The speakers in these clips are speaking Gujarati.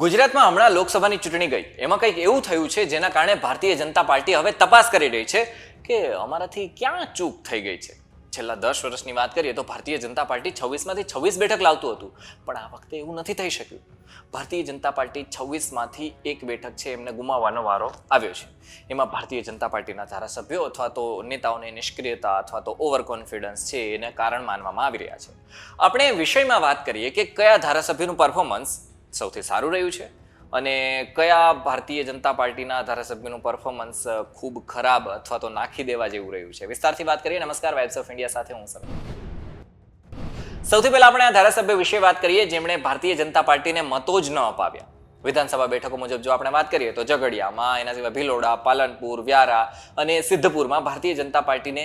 ગુજરાતમાં હમણાં લોકસભાની ચૂંટણી ગઈ. એમાં કંઈક એવું થયું છે જેના કારણે ભારતીય જનતા પાર્ટી હવે તપાસ કરી રહી છે કે અમારાથી ક્યાં ચૂક થઈ ગઈ છે. છેલ્લા દસ વર્ષની વાત કરીએ તો ભારતીય જનતા પાર્ટી છવ્વીસમાંથી છવ્વીસ બેઠક લાવતું હતું, પણ આ વખતે એવું નથી થઈ શક્યું. ભારતીય જનતા પાર્ટી છવ્વીસમાંથી એક બેઠક છે, એમને ગુમાવવાનો વારો આવ્યો છે. એમાં ભારતીય જનતા પાર્ટીના ધારાસભ્યો અથવા તો નેતાઓની નિષ્ક્રિયતા અથવા તો ઓવર કોન્ફિડન્સ છે એને કારણ માનવામાં આવી રહ્યા છે. આપણે વિષયમાં વાત કરીએ કે કયા ધારાસભ્યનું પરફોર્મન્સ સૌથી સારું રહ્યું છે. અને કયા ભારતીય જનતા પાર્ટીના ધારાસભ્યનું પરફોર્મન્સ ખૂબ ખરાબ અથવા તો નાખી દેવા જેવું રહ્યું છે? વિસ્તારથી વાત કરીએ. નમસ્કાર વાઇબ્સ ઓફ ઇન્ડિયા સાથે હું સર સૌથી પહેલા આપણે આ ધારાસભ્ય વિશે વાત કરીએ, જેમણે ભારતીય જનતા પાર્ટીને મતો જ ન અપાવ્યા. વિધાનસભા બેઠકો મુજબ જો આપણે વાત કરીએ તો ઝઘડિયામાં, એના સિવાય ભિલોડા, પાલનપુર, વ્યારા અને સિદ્ધપુરમાં ભારતીય જનતા પાર્ટીને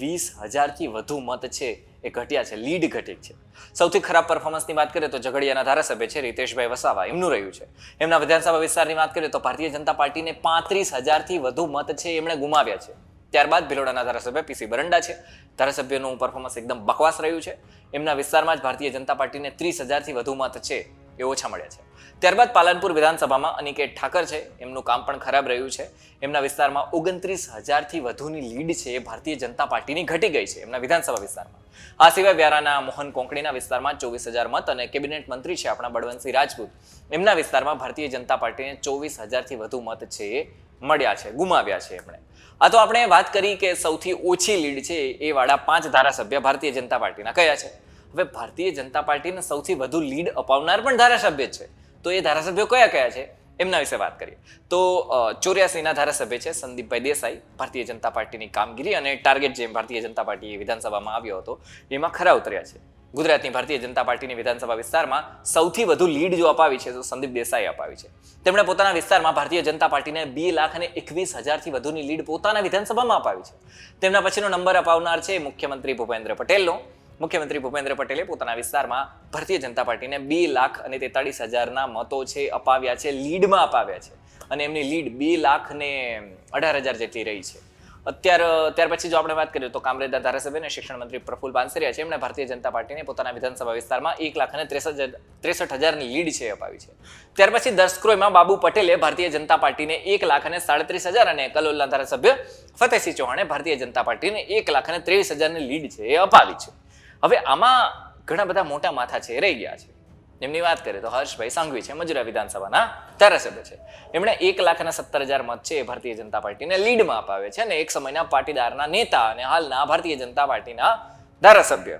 વીસ હજારથી વધુ મત છે. એ ઘટ્યા છે, લીડ ઘટી છે. સૌથી ખરાબ પરફોર્મન્સની વાત કરીએ તો ઝઘડિયાના ધારાસભ્ય છે રીતેશભાઈ વસાવા, એમનું રહ્યું છે. એમના વિધાનસભા વિસ્તારની વાત કરીએ તો ભારતીય જનતા પાર્ટીને પાંત્રીસ હજારથી વધુ મત છે એમણે ગુમાવ્યા છે. ત્યારબાદ ભિલોડાના ધારાસભ્ય પીસી બરંડા છે. ધારાસભ્યનું પરફોર્મન્સ એકદમ બકવાસ રહ્યું છે. એમના વિસ્તારમાં જ ભારતીય જનતા પાર્ટીને ત્રીસ હજારથી વધુ મત છે. એ ઓછા મળ્યા છે. ત્યારબાદ પાલનપુર વિધાનસભામાં અનિકેત ઠાકર છે. એમનું કામ પણ ખરાબ રહ્યું છે. એમના વિસ્તારમાં ઓગણત્રીસ હજારથી વધુની લીડ છે એ ભારતીય જનતા પાર્ટીની ઘટી ગઈ છે એમના વિધાનસભા વિસ્તારમાં. આ સિવાય વ્યારાના મોહન કોંકણીના વિસ્તારમાં ચોવીસ હજાર મત અને કેબિનેટ મંત્રી છે આપણા બળવંતસિંહ રાજપૂત. એમના વિસ્તારમાં ભારતીય જનતા પાર્ટીને ચોવીસ હજારથી વધુ મત છે એ મળ્યા છે, ગુમાવ્યા છે એમણે. આ તો આપણે વાત કરી કે સૌથી ઓછી લીડ છે એ વાળા પાંચ ધારાસભ્ય ભારતીય જનતા પાર્ટીના કયા છે. હવે ભારતીય જનતા પાર્ટીને સૌથી વધુ લીડ અપાવનાર પણ ધારાસભ્ય છે. તો એ ધારાસભ્યો કયા કયા છે? એમના વિશે વાત કરીએ. તો ચોર્યાસીના ધારાસભ્ય છે સંદીપભાઈ દેસાઈ, ભારતીય જનતા પાર્ટીની કામગીરી અને ટાર્ગેટ જેમ ભારતીય જનતા પાર્ટી વિધાનસભામાં આવ્યો હતો, એમાં ખરા ઉતર્યા છે. ગુજરાતની ભારતીય જનતા પાર્ટીની વિધાનસભા વિસ્તારમાં સૌથી વધુ લીડ જો અપાવી છે તો સંદીપ દેસાઈ અપાવી છે. તેમણે પોતાના વિસ્તારમાં ભારતીય જનતા પાર્ટીને બે લાખ અને એકવીસ હજારથી વધુની લીડ પોતાના વિધાનસભામાં અપાવી છે. તેમના પછીનો નંબર અપાવનાર છે મુખ્યમંત્રી ભૂપેન્દ્ર પટેલનો. મુખ્યમંત્રી ભૂપેન્દ્ર પટેલે પોતાના વિસ્તારમાં ભારતીય જનતા પાર્ટીને બે લાખ અને તેતાળીસ હજારના મતો છે અપાવ્યા છે, લીડમાં અપાવ્યા છે. અને એમની લીડ બે લાખ ને અઢાર હજાર જેટલી રહી છે. અત્યારે, ત્યાર પછી જો આપણે વાત કરીએ તો કામરેજના ધારાસભ્ય અને શિક્ષણ મંત્રી પ્રફુલ પાનસરિયા છે. એમણે ભારતીય જનતા પાર્ટીને પોતાના વિધાનસભા વિસ્તારમાં એક લાખ અને ત્રેસઠ ત્રેસઠ હજારની લીડ છે અપાવી છે. ત્યાર પછી દસક્રોયમાં બાબુ પટેલે ભારતીય જનતા પાર્ટીને એક લાખ અને સાડત્રીસ હજાર અને કલોલના ધારાસભ્ય ફતેહસિંહ ચૌહાણે ભારતીય જનતા પાર્ટીને એક લાખ અને ત્રેવીસ હજારની લીડ છે એ અપાવી છે. હવે આમાં ઘણા બધા મોટા માથા છે, રહી ગયા છે. એમની વાત કરીએ તો હર્ષભાઈ સાંઘવી છે, મજુરા વિધાનસભાના ધારાસભ્ય છે. એમણે એક લાખ અને સત્તર હજાર મત છે ભારતીય જનતા પાર્ટીને લીડમાં અપાવે છે અને એક સમયના પાટીદારના નેતા અને હાલના ભારતીય જનતા પાર્ટીના ધારાસભ્ય.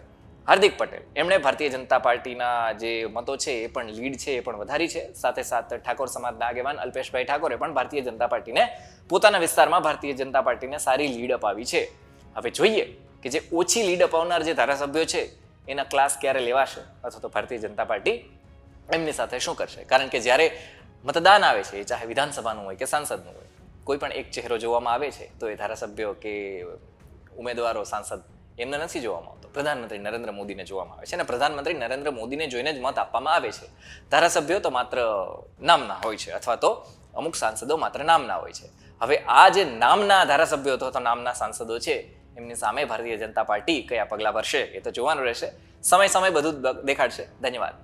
હાર્દિક પટેલ, એમણે ભારતીય જનતા પાર્ટીના જે મતો છે એ પણ લીડ છે, એ પણ વધારી છે. સાથે સાથે ઠાકોર સમાજના આગેવાન અલ્પેશભાઈ ઠાકોરે પણ ભારતીય જનતા પાર્ટીને પોતાના વિસ્તારમાં ભારતીય જનતા પાર્ટીને સારી લીડ અપાવી છે. હવે જોઈએ કે જે ઓછી લીડ અપાવનાર જે ધારાસભ્યો છે, એના ક્લાસ ક્યારે લેવાશે? અથવા તો ભારતીય જનતા પાર્ટી એમની સાથે શું કરશે? કારણ કે જ્યારે મતદાન આવે છે, ચાહે વિધાનસભાનું હોય કે સાંસદનું હોય, કોઈ પણ એક ચહેરો જોવામાં આવે છે, તો એ ધારાસભ્યો કે ઉમેદવારો, સાંસદ એમને નથી જોવામાં આવતો. પ્રધાનમંત્રી નરેન્દ્ર મોદીને જોવામાં આવે છે અને પ્રધાનમંત્રી નરેન્દ્ર મોદીને જોઈને જ મત આપવામાં આવે છે. ધારાસભ્યો તો માત્ર નામના હોય છે અથવા તો અમુક સાંસદો માત્ર નામના હોય છે. હવે આ જે નામના ધારાસભ્યો અથવા નામના સાંસદો છે, એમની સામે ભારતીય જનતા પાર્ટી કયા પગલાં ભરશે એ તો જોવાનું રહેશે. સમય સમય બધું દેખાડશે. ધન્યવાદ.